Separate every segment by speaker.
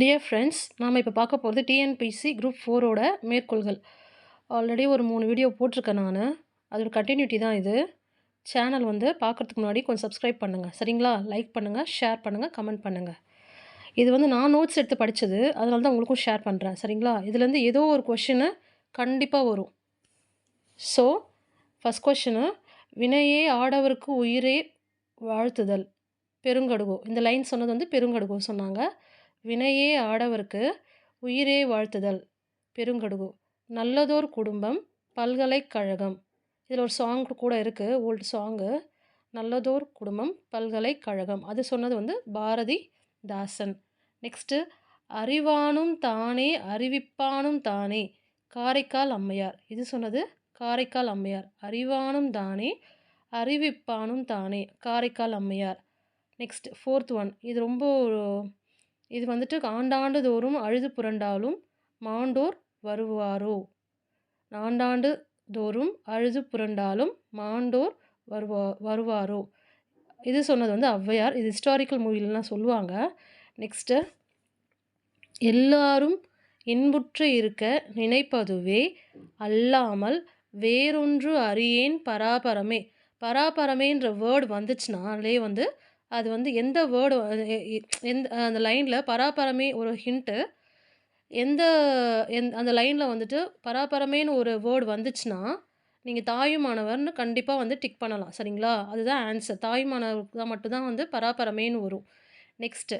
Speaker 1: Dear friends நாம் இப்போ பார்க்க போகிறது டிஎன்பிசி குரூப் ஃபோரோட மேற்கோள்கள். ஆல்ரெடி ஒரு மூணு வீடியோ போட்டிருக்கேன் நான். அதோட கண்டினியூட்டி தான் இது. சேனல் வந்து பார்க்குறதுக்கு முன்னாடி கொஞ்சம் சப்ஸ்கிரைப் பண்ணுங்கள் சரிங்களா? லைக் பண்ணுங்கள் ஷேர் பண்ணுங்கள் கமெண்ட் பண்ணுங்கள் இது வந்து நான் நோட்ஸ் எடுத்து படித்தது அதனால தான் உங்களுக்கும் ஷேர் பண்ணுறேன் சரிங்களா? இதுலேருந்து ஏதோ ஒரு கொஷினு கண்டிப்பாக வரும். ஸோ ஃபஸ்ட் கொஷனு வினையே ஆடவருக்கு உயிரே வாழ்த்துதல். பெருங்கடுகோ. இந்த லைன் சொன்னது வந்து பெருங்கடுகோ சொன்னாங்க. வினையே ஆடவர்க்கு உயிரே வாழ்த்துதல். பெருங்கடுகு. நல்லதோர் குடும்பம் பல்கலைக்கழகம் இதில் ஒரு சாங் கூட இருக்குது ஓல்டு சாங்கு நல்லதோர் குடும்பம் பல்கலைக்கழகம் அது சொன்னது வந்து பாரதி தாசன். நெக்ஸ்ட்டு அறிவானும் தானே அறிவிப்பானும் தானே காரைக்கால் அம்மையார். இது சொன்னது காரைக்கால் அம்மையார். அறிவானும் தானே அறிவிப்பானும் தானே காரைக்கால் அம்மையார். நெக்ஸ்ட் ஃபோர்த் ஒன் இது ரொம்ப இது வந்துட்டு ஆண்டாண்டு தோறும் அழுது புரண்டாலும் மாண்டோர் வருவாரோ? ஆண்டாண்டு தோறும் அழுது புரண்டாலும் மாண்டோர் வருவா வருவாரோ? இது சொன்னது வந்து ஔவையார். இது ஹிஸ்டாரிக்கல் மூவிலலாம் சொல்லுவாங்க. நெக்ஸ்ட்டு எல்லாரும் இன்புற்று இருக்க நினைப்பதுவே அல்லாமல் வேறொன்று அறியேன் பராபரமே. பராபரமேன்ற வேர்டு வந்துச்சுனாலே வந்து அது வந்து எந்த வேர்டு எந்த அந்த லைனில் பராபரமே ஒரு ஹிண்ட்டு எந்த எந் அந்த லைனில் வந்துட்டு பராபரமேன்னு ஒரு வேர்டு வந்துச்சுன்னா நீங்கள் தாயுமானவர்னு கண்டிப்பாக வந்து டிக் பண்ணலாம். சரிங்களா? அதுதான் ஆன்சர் தாயுமானவருக்கு தான் மட்டும்தான் வந்து பராபரமேன்னு வரும். நெக்ஸ்ட்டு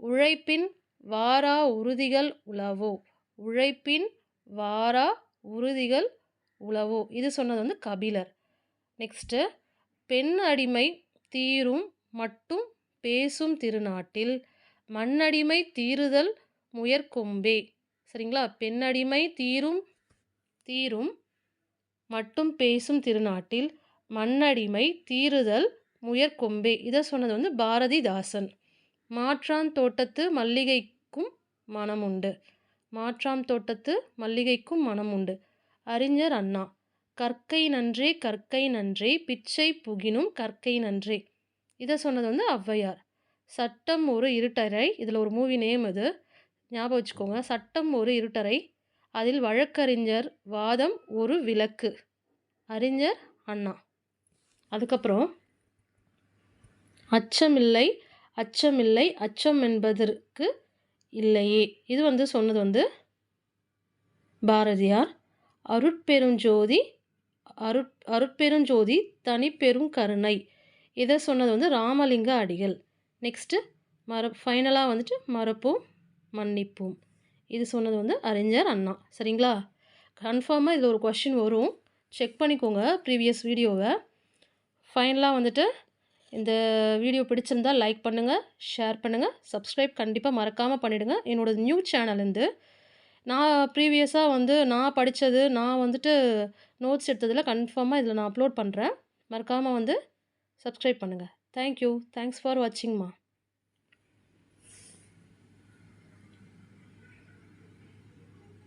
Speaker 1: உழைப்பின் வாரா உறுதிகள் உளவோ? உழைப்பின் வாரா உறுதிகள் உளவோ? இது சொன்னது வந்து கபிலர். நெக்ஸ்ட்டு பெண் அடிமை தீரும் மட்டும் பேசும் திருநாட்டில் மண்ணடிமை தீருதல் முயற்கொம்பே. சரிங்களா? பெண்ணடிமை தீரும் தீரும் மட்டும் பேசும் திருநாட்டில் மண்ணடிமை தீருதல் முயற்கொம்பே. இதை சொன்னது வந்து பாரதிதாசன். மாற்றான் தோட்டத்து மல்லிகைக்கும் மனம் உண்டு மாற்றாம் தோட்டத்து மல்லிகைக்கும் மனம் உண்டு அறிஞர் அண்ணா கற்கை நன்றே கற்கை நன்றே பிச்சை புகினும் கற்கை நன்றே. இதை சொன்னது வந்து ஔவையார். சட்டம் ஒரு இருட்டறை இதில் ஒரு மூவி நேம் இது. ஞாபகம் வச்சுக்கோங்க. சட்டம் ஒரு இருட்டறை அதில் வழக்கறிஞர் வாதம் ஒரு விளக்கு. அறிஞர் அண்ணா. அதுக்கப்புறம் அச்சமில்லை அச்சமில்லை அச்சம் என்பதற்கு இல்லையே. இது வந்து சொன்னது வந்து பாரதியார். அருட்பெருஞ்சோதி அருட் அருட்பெருஞ்சோதி தனிப்பெரும் கருணை. இதை சொன்னது வந்து ராமலிங்க அடிகள். நெக்ஸ்ட்டு மர ஃபைனலாக வந்துட்டு மறப்போம் மன்னிப்போம். இது சொன்னது வந்து அறிஞர் அண்ணா. சரிங்களா? கன்ஃபார்மாக இதில் ஒரு கொஷின் வரும். செக் பண்ணிக்கோங்க ப்ரீவியஸ் வீடியோவை ஃபைனலாக வந்துட்டு இந்த வீடியோ பிடிச்சிருந்தால் லைக் பண்ணுங்கள் ஷேர் பண்ணுங்கள் சப்ஸ்கிரைப் கண்டிப்பாக மறக்காமல் பண்ணிவிடுங்க என்னோடய நியூ சேனல்லேருந்து நான் ப்ரீவியஸாக வந்து நான் படித்தது நான் வந்துட்டு நோட்ஸ் எடுத்ததில் கன்ஃபார்மாக இதில் நான் அப்லோட் பண்ணுறேன் மறக்காமல் வந்து சப்ஸ்கிரைப் பண்ணுங்கள் தேங்க்யூ தேங்க்ஸ் ஃபார் வாட்சிங்மா